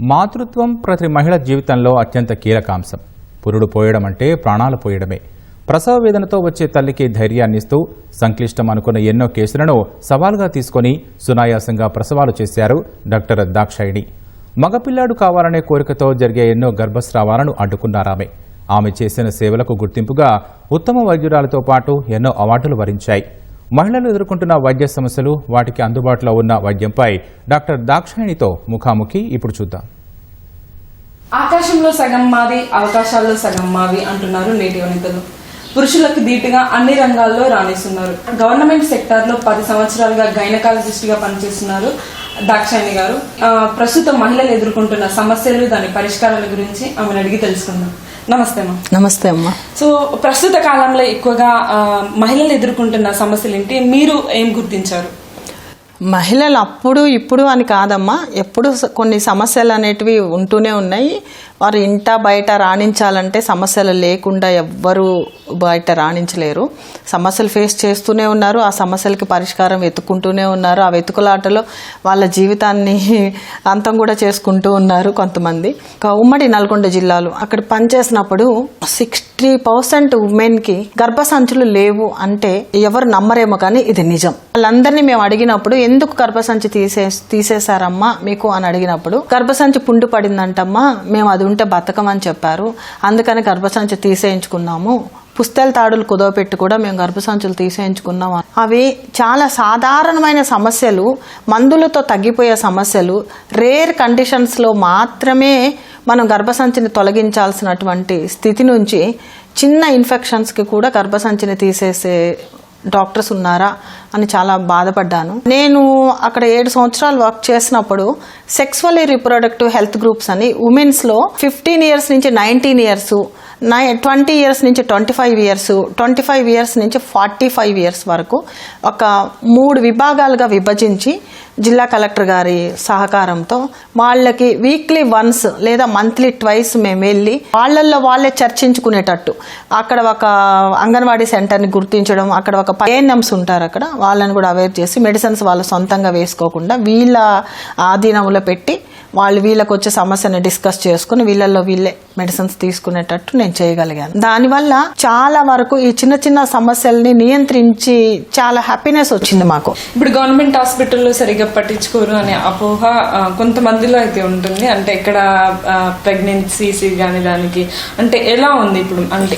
మాతృత్వం ప్రతి మహిళ జీవితంలో అత్యంత కీలకాంశం. పురుడు పోయడం అంటే ప్రాణాలు పోయడమే. ప్రసవ వేదనతో వచ్చే తల్లికి ధైర్యాన్నిస్తూ సంక్లిష్టం అనుకున్న ఎన్నో కేసులను సవాల్గా తీసుకొని సునాయాసంగా ప్రసవాలు చేశారు డాక్టర్ దాక్షాయిణి. మగపిల్లాడు కావాలనే కోరికతో జరిగే ఎన్నో గర్భస్రావాలను అడ్డుకున్నారామె. ఆమె చేసిన సేవలకు గుర్తింపుగా ఉత్తమ వైద్యురాలతో పాటు ఎన్నో అవార్డులు వరించాయి. మహిళలు ఎదుర్కొంటున్న వైద్య సమస్యలు వాటికి అందుబాటులో ఉన్న వైద్యంపై డాక్టర్ దాక్షాయణితో ముఖాముఖి ఇప్పుడు చూద్దాం. ఆకాశంలో సగం మాది అవకాశాల్లో సగం మావి అంటున్నారు నేటి వనితలు. పురుషులకు ధీటుగా అన్ని రంగాల్లో రాణిస్తున్నారు. గవర్నమెంట్ సెక్టార్లో పది సంవత్సరాలుగా గైనకాలజిస్ట్గా పనిచేస్తున్నారు దాక్షాయణి గారు. ప్రస్తుతం మహిళలు ఎదుర్కొంటున్న సమస్యలు దాని పరిష్కారాల గురించి ఆమెను అడిగి తెలుసుకుందాం. నమస్తే అమ్మా. నమస్తే అమ్మ. సో ప్రస్తుత కాలంలో ఎక్కువగా మహిళలు ఎదుర్కొంటున్న సమస్యలు ఏంటి? మీరు ఏం గుర్తించారు? మహిళలు అప్పుడు ఇప్పుడు అని కాదమ్మా. ఎప్పుడు కొన్ని సమస్యలు అనేటివి ఉంటూనే ఉన్నాయి. వారు ఇంట బయట రాణించాలంటే సమస్యలు లేకుండా ఎవ్వరూ బయట రాణించలేరు. సమస్యలు ఫేస్ చేస్తూనే ఉన్నారు. ఆ సమస్యలకి పరిష్కారం వెతుక్కుంటూనే ఉన్నారు. ఆ వెతుకులాటలో వాళ్ళ జీవితాన్ని అంతం కూడా చేసుకుంటూ ఉన్నారు కొంతమంది. ఉమ్మడి నల్గొండ జిల్లాలో అక్కడ పనిచేసినప్పుడు సిక్స్టీ పర్సెంట్ ఉమెన్కి గర్భసంచులు లేవు అంటే ఎవరు నమ్మరేమో కానీ ఇది నిజం. వాళ్ళందరినీ మేము అడిగినప్పుడు ఎందుకు గర్భసంచి తీసే తీసేశారమ్మా మీకు అని అడిగినప్పుడు గర్భసంచి పుండు పడిందంటమ్మా మేము అది ఉంటే బతకమని చెప్పారు. అందుకని గర్భసంచి తీసేయించుకున్నాము. పుస్తల తాడులు కుదవపెట్టి కూడా మేము గర్భసంచులు తీసేయించుకున్నాం. అవి చాలా సాధారణమైన సమస్యలు మందులతో తగ్గిపోయే సమస్యలు రేర్ కండిషన్స్లో మాత్రమే మనం గర్భసంచిని తొలగించాల్సినటువంటి స్థితి నుంచి చిన్న ఇన్ఫెక్షన్స్కి కూడా గర్భసంచిని తీసేసే డాక్టర్స్ ఉన్నారా అని చాలా బాధపడ్డాను. నేను అక్కడ ఏడు సంవత్సరాలు వర్క్ చేసినప్పుడు సెక్సువల్లీ రిప్రొడక్టివ్ హెల్త్ గ్రూప్స్ అని ఉమెన్స్లో ఫిఫ్టీన్ ఇయర్స్ నుంచి నైన్టీన్ ఇయర్స్ నై ట్వంటీ ఇయర్స్ నుంచి twenty five years twenty five years నుంచి ఫార్టీ ఫైవ్ ఇయర్స్ వరకు ఒక మూడు విభాగాలుగా విభజించి జిల్లా కలెక్టర్ గారి సహకారంతో వాళ్ళకి వీక్లీ వన్స్ లేదా మంత్లీ ట్వైస్ మేము వెళ్ళి వాళ్ళల్లో వాళ్ళే చర్చించుకునేటట్టు. అక్కడ ఒక అంగన్వాడీ సెంటర్ని గుర్తించడం అక్కడ ఒక ఏఎన్ఎంస్ ఉంటారు అక్కడ వాళ్ళని కూడా అవేర్ చేసి మెడిసిన్స్ వాళ్ళు సొంతంగా వేసుకోకుండా వీళ్ళ ఆధీనంలో పెట్టి వాళ్ళు వీళ్ళకి వచ్చే సమస్యను డిస్కస్ చేసుకుని వీళ్ళల్లో వీళ్ళే మెడిసిన్స్ తీసుకునేటట్టు నేను చేయగలిగాను. దానివల్ల చాలా వరకు ఈ చిన్న చిన్న సమస్యల్ని నియంత్రించి చాలా హ్యాపీనెస్ వచ్చింది మాకు. ఇప్పుడు గవర్నమెంట్ హాస్పిటల్లో సరిగా పట్టించుకోరు అనే అపోహ కొంతమందిలో అయితే ఉంటుంది. అంటే ఇక్కడ ప్రెగ్నెన్సీస్ కానీ దానికి అంటే ఎలా ఉంది ఇప్పుడు? అంటే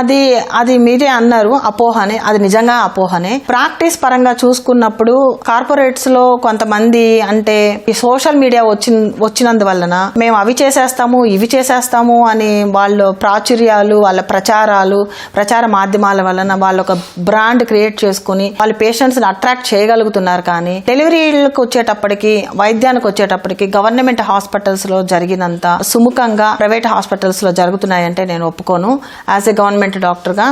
అది అది మీరే అన్నారు అపోహనే. అది నిజంగా అపోహనే. ప్రాక్టీస్ పరంగా చూసుకున్నప్పుడు కార్పొరేట్స్లో కొంతమంది అంటే ఈ సోషల్ మీడియా వచ్చి వచ్చినందువలన మేము అవి చేసేస్తాము ఇవి చేసేస్తాము అని వాళ్ళు ప్రాచుర్యాలు వాళ్ళ ప్రచారాలు ప్రచార మాధ్యమాల వలన వాళ్ళు ఒక బ్రాండ్ క్రియేట్ చేసుకుని వాళ్ళ పేషెంట్స్ని అట్రాక్ట్ చేయగలుగుతున్నారు కానీ డెలివరీ హాస్పిటల్కి వచ్చేటప్పటికి వైద్యానికి వచ్చేటప్పటికి గవర్నమెంట్ హాస్పిటల్స్లో జరిగినంత సుముఖంగా ప్రైవేట్ హాస్పిటల్స్లో జరుగుతున్నాయంటే నేను ఒప్పుకోను. యాజ్ ఎ గవర్నమెంట్ డాక్టర్గా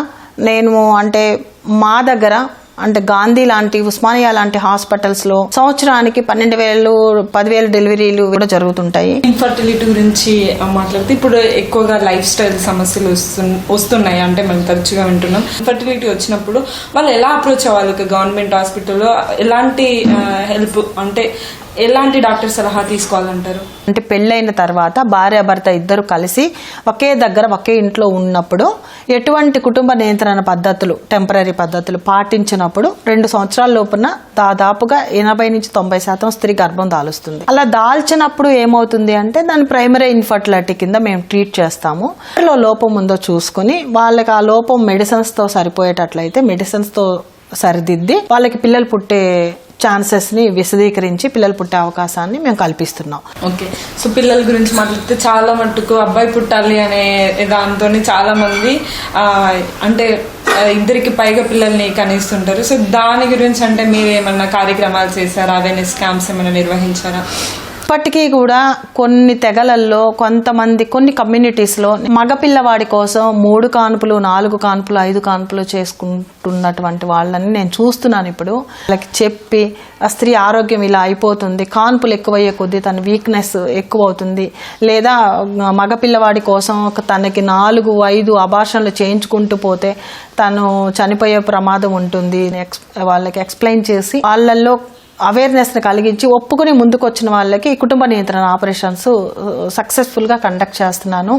నేను అంటే మా దగ్గర అంటే గాంధీ లాంటి ఉస్మానియా లాంటి హాస్పిటల్స్లో సంవత్సరానికి పన్నెండు వేలు పదివేలు డెలివరీలు కూడా జరుగుతుంటాయి. ఇన్ఫర్టిలిటీ గురించి మాట్లాడితే ఇప్పుడు ఎక్కువగా లైఫ్ స్టైల్ సమస్యలు వస్తు- వస్తున్నాయి. అంటే మనం తరచుగా వింటున్నాం. ఇన్ఫర్టిలిటీ వచ్చినప్పుడు వాళ్ళు ఎలా అప్రోచ్ అవ్వాలి? గవర్నమెంట్ హాస్పిటల్లో ఎలాంటి హెల్ప్ అంటే ఎలాంటి డాక్టర్ సలహా తీసుకోవాలంటారు? అంటే పెళ్ళైన తర్వాత భార్య భర్త ఇద్దరు కలిసి ఒకే దగ్గర ఒకే ఇంట్లో ఉన్నప్పుడు ఎటువంటి కుటుంబ నియంత్రణ పద్ధతులు టెంపరీ పద్ధతులు పాటించినప్పుడు రెండు సంవత్సరాల లోపున దాదాపుగా ఎనభై నుంచి తొంభై శాతం స్త్రీ గర్భం దాలుస్తుంది. అలా దాల్చినప్పుడు ఏమవుతుంది అంటే దాని ప్రైమరీ ఇన్ఫర్టిలిటీ కింద మేము ట్రీట్ చేస్తాము. లో లోపం ఉందో చూసుకుని వాళ్ళకి ఆ లోపం మెడిసిన్స్తో సరిపోయేటట్లయితే మెడిసిన్స్తో సరిదిద్ది వాళ్ళకి పిల్లలు పుట్టే ఛాన్సెస్ని విశదీకరించి పిల్లలు పుట్టే అవకాశాన్ని మేము కల్పిస్తున్నాం. ఓకే. సో పిల్లల గురించి మాట్లాడితే చాలా మటుకు అబ్బాయి పుట్టాలి అనే దాంతో చాలా మంది అంటే ఇద్దరికి పైగా పిల్లల్ని కనిస్తుంటారు. సో దాని గురించి అంటే మీరు ఏమన్నా కార్యక్రమాలు చేశారా? అవేర్నెస్ క్యాంప్స్ ఏమైనా నిర్వహించారా? ఇప్పటికీ కూడా కొన్ని తెగలల్లో కొంతమంది కొన్ని కమ్యూనిటీస్లో మగపిల్లవాడి కోసం మూడు కాన్పులు నాలుగు కాన్పులు ఐదు కాన్పులు చేసుకుంటున్నటువంటి వాళ్ళని నేను చూస్తున్నాను ఇప్పుడు. వాళ్ళకి చెప్పి స్త్రీ ఆరోగ్యం ఇలా అయిపోతుంది కాన్పులు ఎక్కువయ్యే కొద్దీ తన వీక్నెస్ ఎక్కువ అవుతుంది లేదా మగపిల్లవాడి కోసం తనకి నాలుగు ఐదు అభాషణలు చేయించుకుంటూ పోతే తను చనిపోయే ప్రమాదం ఉంటుంది. ఎక్స్ వాళ్ళకి ఎక్స్ప్లెయిన్ చేసి వాళ్ళల్లో అవేర్నెస్ని కలిగించి ఒప్పుకుని ముందుకు వచ్చిన వాళ్ళకి కుటుంబ నియంత్రణ ఆపరేషన్స్ సక్సెస్ఫుల్గా కండక్ట్ చేస్తున్నాను.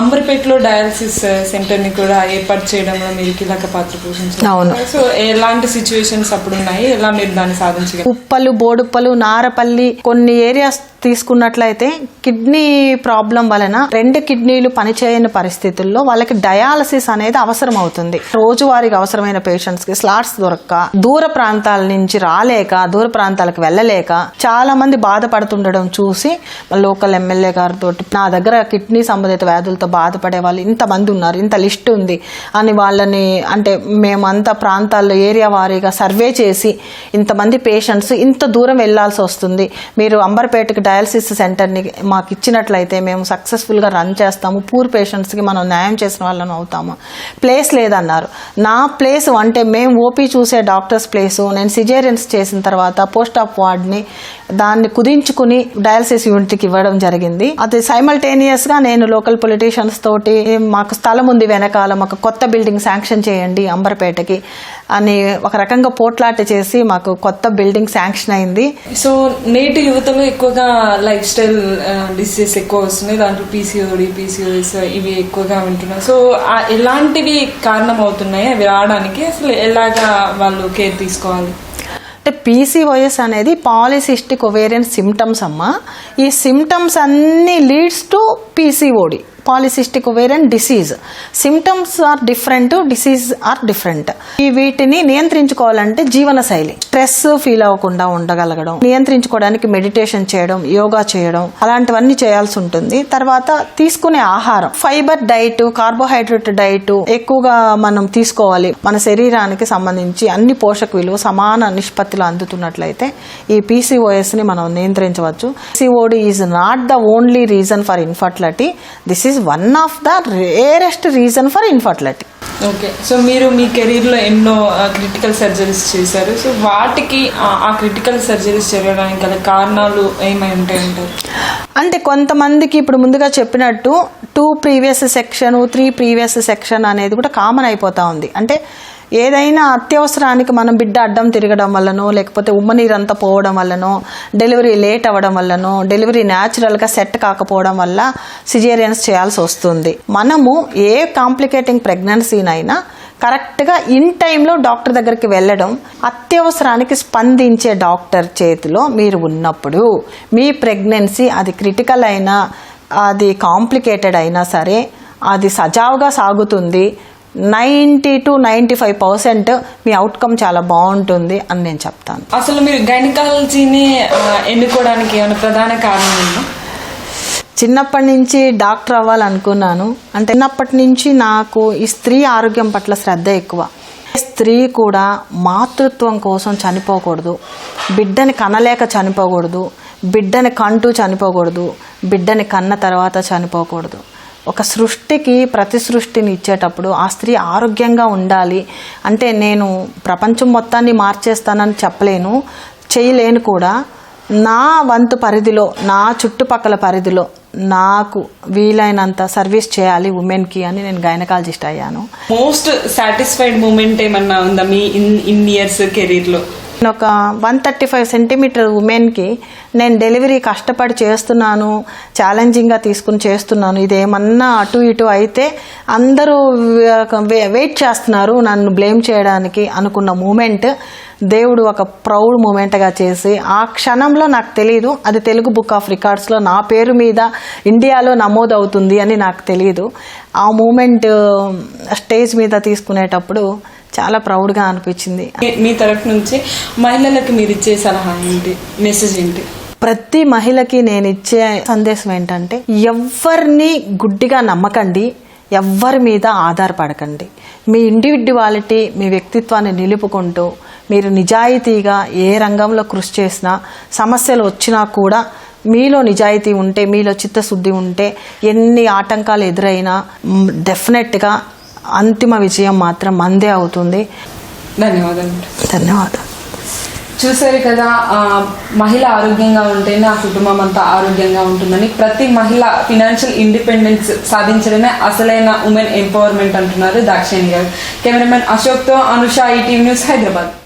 అంబర్పేటలో డయాలసిస్ సెంటర్ని కూడా ఏర్పాటు చేయడంలో మీరు కీలక పాత్ర పోషించారు. అవును. సో ఎలాంటి సిచ్యువేషన్స్ అప్పుడు ఉన్నాయి ఎలా మీరు దాన్ని సాధించగలరు ఉప్పలు బోడుప్పలు నారపల్లి కొన్ని ఏరియాస్ తీసుకున్నట్లయితే కిడ్నీ ప్రాబ్లం వలన రెండు కిడ్నీలు పనిచేయని పరిస్థితుల్లో వాళ్ళకి డయాలసిస్ అనేది అవసరం అవుతుంది రోజువారీగా అవసరమైన పేషెంట్స్కి స్లాట్స్ దొరక్క దూర ప్రాంతాల నుంచి రాలేక దూర ప్రాంతాలకు వెళ్ళలేక చాలా మంది బాధపడుతుండడం చూసి లోకల్ ఎమ్మెల్యే గారితో నా దగ్గర కిడ్నీ సంబంధిత వ్యాధులతో బాధపడే వాళ్ళు ఇంతమంది ఉన్నారు ఇంత లిస్ట్ ఉంది అని వాళ్ళని అంటే మేమంతా ప్రాంతాల్లో ఏరియా వారీగా సర్వే చేసి ఇంతమంది పేషెంట్స్ ఇంత దూరం వెళ్ళాల్సి వస్తుంది. మీరు అంబర్పేటకి డయాలసిస్ సెంటర్ని మాకు ఇచ్చినట్లయితే మేము సక్సెస్ఫుల్గా రన్ చేస్తాము. పూర్ పేషెంట్స్కి మనం న్యాయం చేసిన వాళ్ళని అవుతాము. ప్లేస్ లేదన్నారు. నా ప్లేస్ అంటే మేము ఓపీ చూసే డాక్టర్స్ ప్లేసు నేను సిజేరియన్స్ చేసిన తర్వాత పోస్ట్ ఆఫ్ వార్డ్ని దాన్ని కుదించుకుని డయాలసిస్ యూనిట్కి ఇవ్వడం జరిగింది. అది సైమల్టేనియస్గా నేను లోకల్ పొలిటీషియన్స్ తోటి మాకు స్థలం ఉంది వెనకాల మాకు కొత్త బిల్డింగ్ శాంక్షన్ చేయండి అంబర్పేటకి అని ఒక రకంగా పోట్లాట చేసి మాకు కొత్త బిల్డింగ్ శాంక్షన్ అయింది. సో నేటి యువతలో ఎక్కువగా లైఫ్ స్టైల్ డిసీజెస్ ఎక్కువ వస్తున్నాయి దాంట్లో పీసీఓడి పీసీఓఎస్ ఇవి ఎక్కువగా ఉంటున్నాయి సో ఎలాంటివి కారణం అవుతున్నాయి అవి రావడానికి అసలు ఎలాగా వాళ్ళు కేర్ తీసుకోవాలి? అంటే పీసీఓఎస్ అనేది పాలిసిస్టిక్ ఒవేరియన్ సిమ్టమ్స్ అమ్మ. ఈ సిమ్టమ్స్ అన్ని leads to PCOD polycystic ovarian disease symptoms are different disease are different ఈ వీటిని నియంత్రించుకోవాలంటే జీవనశైలి స్ట్రెస్ ఫీల్ అవ్వకుండా ఉండగలగడం నియంత్రించుకోవడానికి మెడిటేషన్ చేయడం యోగా చేయడం అలాంటివన్నీ చేయాల్సి ఉంటుంది. తర్వాత తీసుకునే ఆహారం. ఫైబర్ డైట్ కార్బోహైడ్రేట్ డైట్ ఎక్కువగా మనం తీసుకోవాలి. మన శరీరానికి సంబంధించి అన్ని పోషక విలువ సమాన నిష్పత్తిలో అందుతున్నట్లయితే ఈ పీసీఓఎస్ని మనం నియంత్రించవచ్చు. PCOD is not the only reason for infertility this is one of the rarest reason for infertility okay so మీరు మీ కెరీర్లో ఎన్నో క్రిటికల్ సర్జరీస్ చేశారు. సో వాటికి ఆ- క్రిటికల్ సర్జరీస్ జరగడానికి గల కారణాలు ఏమై ఉంటాయి అంటారు? అంటే కొంతమందికి ఇప్పుడు ముందుగా చెప్పినట్టు two previous section three previous section అనేది కూడా కామన్ అయిపోతా ఉంది. అంటే ఏదైనా అత్యవసరానికి మనం బిడ్డ అడ్డం తిరగడం వల్లనో లేకపోతే ఉమ్మనీరంతా పోవడం వల్లనో డెలివరీ లేట్ అవ్వడం వల్లనో డెలివరీ న్యాచురల్గా సెట్ కాకపోవడం వల్ల సిజేరియన్స్ చేయాల్సి వస్తుంది. మనము ఏ కాంప్లికేటింగ్ ప్రెగ్నెన్సీనైనా కరెక్ట్గా ఇన్ టైంలో డాక్టర్ దగ్గరికి వెళ్ళడం అత్యవసరానికి స్పందించే డాక్టర్ చేతిలో మీరు ఉన్నప్పుడు మీ ప్రెగ్నెన్సీ అది క్రిటికల్ అయినా అది కాంప్లికేటెడ్ అయినా సరే అది సజావుగా సాగుతుంది. Ninety two ninety five percent మీ అవుట్కమ్ చాలా బాగుంటుంది అని నేను చెప్తాను. అసలు మీరు గైనకాలజీని ఎన్నుకోవడానికి ఏమైనా ప్రధాన కారణం చిన్నప్పటి నుంచి డాక్టర్ అవ్వాలనుకున్నాను. అంటే చిన్నప్పటి నుంచి నాకు ఈ స్త్రీ ఆరోగ్యం పట్ల శ్రద్ధ ఎక్కువ. స్త్రీ కూడా మాతృత్వం కోసం చనిపోకూడదు. బిడ్డని కనలేక చనిపోకూడదు. బిడ్డని కంటూ చనిపోకూడదు. బిడ్డని కన్న తర్వాత చనిపోకూడదు. ఒక సృష్టికి ప్రతి సృష్టిని ఇచ్చేటప్పుడు ఆ స్త్రీ ఆరోగ్యంగా ఉండాలి. అంటే నేను ప్రపంచం మొత్తాన్ని మార్చేస్తానని చెప్పలేను చేయలేను కూడా. నా వంతు పరిధిలో నా చుట్టుపక్కల పరిధిలో నాకు వీలైనంత సర్వీస్ చేయాలి ఉమెన్కి అని నేను గైనకాలజిస్ట్ అయ్యాను. మోస్ట్ సాటిస్ఫైడ్ మూమెంట్ ఏమన్నా ఉందా మీ ఇన్ ఇన్ ఇయర్స్ కెరీర్లో ఒక వన్ థర్టీ ఫైవ్ సెంటీమీటర్ ఉమెన్కి నేను డెలివరీ కష్టపడి చేస్తున్నాను ఛాలెంజింగ్గా తీసుకుని చేస్తున్నాను. ఇదేమన్నా అటు ఇటు అయితే అందరూ వెయిట్ చేస్తున్నారు నన్ను బ్లేమ్ చేయడానికి అనుకున్న మూమెంట్. దేవుడు ఒక ప్రౌడ్ మూమెంట్గా చేసి ఆ క్షణంలో నాకు తెలియదు అది తెలుగు బుక్ ఆఫ్ రికార్డ్స్లో నా పేరు మీద ఇండియాలో నమోదు అవుతుంది అని నాకు తెలియదు ఆ మూమెంట్ స్టేజ్ మీద తీసుకునేటప్పుడు చాలా ప్రౌడ్గా అనిపించింది. మీ- తరఫు నుంచి మహిళలకు మీరు ఇచ్చే సలహా ఏంటి? మెసేజ్ ఏంటి? ప్రతి మహిళకి నేను ఇచ్చే సందేశం ఏంటంటే ఎవరిని గుడ్డిగా నమ్మకండి ఎవ్వరి మీద ఆధారపడకండి. మీ ఇండివిడ్యువాలిటీ మీ వ్యక్తిత్వాన్ని నిలుపుకుంటూ మీరు నిజాయితీగా ఏ రంగంలో కృషి చేసినా సమస్యలు వచ్చినా కూడా మీలో నిజాయితీ ఉంటే మీలో చిత్తశుద్ధి ఉంటే ఎన్ని ఆటంకాలు ఎదురైనా డెఫినెట్గా అంతిమ విజయం మాత్రం మందే అవుతుంది. ధన్యవాదాలు. ధన్యవాదాలు. చూసారు కదా ఆ, మహిళ ఆరోగ్యంగా ఉంటేనే ఆ కుటుంబం అంతా ఆరోగ్యంగా ఉంటుందని ప్రతి మహిళ ఫినాన్షియల్ ఇండిపెండెన్స్ సాధించడమే అసలైన ఉమెన్ ఎంపవర్మెంట్ అంటున్నారు దాక్షాయణి గారు. కెమెరామెన్ అశోక్తో అనుష ఈ టీవీ న్యూస్ హైదరాబాద్.